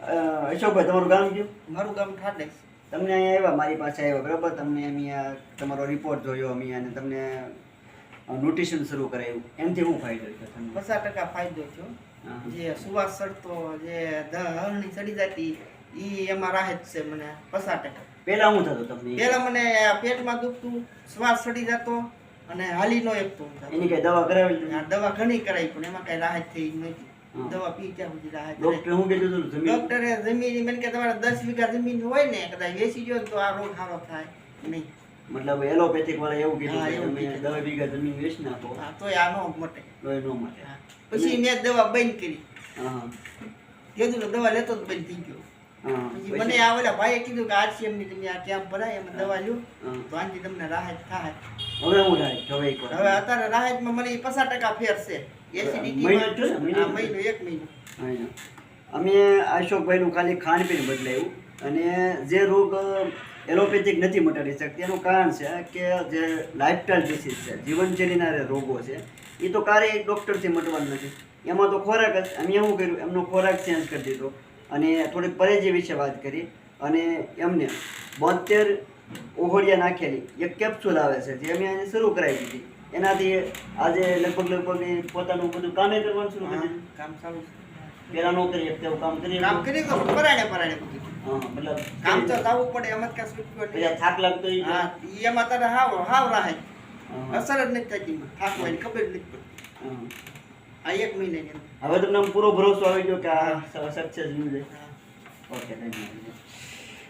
અશોકભાઈ તમારું ગામ કયું? મારું ગામ ઠાટે તમને અહીંયા આવ્યા મારી પાસે આવ્યા બરાબર? તમને અહીંયા તમારો રિપોર્ટ જોયો અમે અને તમને ન્યુટ્રિશન શરૂ કરાવ્યું એનાથી હું ફાયદો થયો તમને? પચાસ ટકા ફાયદો થયો. જે સુવાસ સડતો જે હરણી સડી જતી ઈ એમાં રાહત છે મને પચાસ ટકા. પહેલા હું થતું તમને? પેલા મને પેટમાં દુખતું શ્વાસ ચડી જતો અને હાલી નો એકતો એની કઈ દવા કરાવી દવા ઘણી કરાવી પણ એમાં કઈ રાહત થઈ નથી. દવા પી ત્યાં સુધી રાહત ડોક્ટરે શું કીધું હતું જમીન ડોક્ટરે જમીન મને કે તમારે દસ વીઘા જમીન હોય ને કદાચ વેચી ગયો તો આ રોગ સારો થાય. નહીં. મતલબ એલોપેથિક વાળા એવું કીધું કે તમે દસ વીઘા જમીન વેચી નાખો. હા, તોય આ નો મટે. તો એ નો મટે. પછી મેં દવા બંધ કરી. હા. કીધું દવા લેતો જ બંધ થઈ ગયો. મને આવેલા ભાઈએ કીધું કે આરસીએમની તમે આ કેમ્પ ભરાય એમાં દવા લ્યો. તો આનાથી તમને રાહત થાય. હવે હું રાહત હવે એક હવે અત્યારે રાહતમાં મને પચાસ ટકા ફેર છે. અશોકભાઈ નું એસિડિટી મહિનો એક મહિનો. અમે અશોકભાઈનું ખાલી ખાનપીણ બદલાયું અને જે રોગ એલોપેથિક નથી મટાડી શકતી એનું કારણ છે કે જે લાઇફસ્ટાઇલ ડિસીઝ છે જીવનશૈલીના રોગો છે એ તો ક્યારેય ડૉક્ટરથી મટવાનું નથી. એમાં તો ખોરાક જ અમે શું કર્યું? એમનો ખોરાક ચેન્જ કરી દીધો. અને થોડીક પરેજી વિશે વાત કરી. અને એમને બોતેર ઓહોળિયા નાખેલી એક કેપ્સ્યુલ આવે છે જે અમે એને શરૂ કરાવી દીધી. એનાથી આજે લગભગ લગભગ પોતાનું બધું કામે કરવાનું શરૂ કરી હા, કામ સારું પેલા નો કરી તેવું કામ કરી કામ કરી તો પરાણે પરાણે હા મતલબ કામ તો જવું પડે એમ જ કાંઈ છૂટકો પેલા થાક લાગતો હા એમાં તારે હાવ હાવ રાહે અસર જ નથી થતી થાક હોય ને ખબર જ નથી પડતી. આ એક મહિનાની હવે તમને પૂરો ભરોસો આવી ગયો કે આ સક્સેસ જાય ઓકે થેન્ક યુ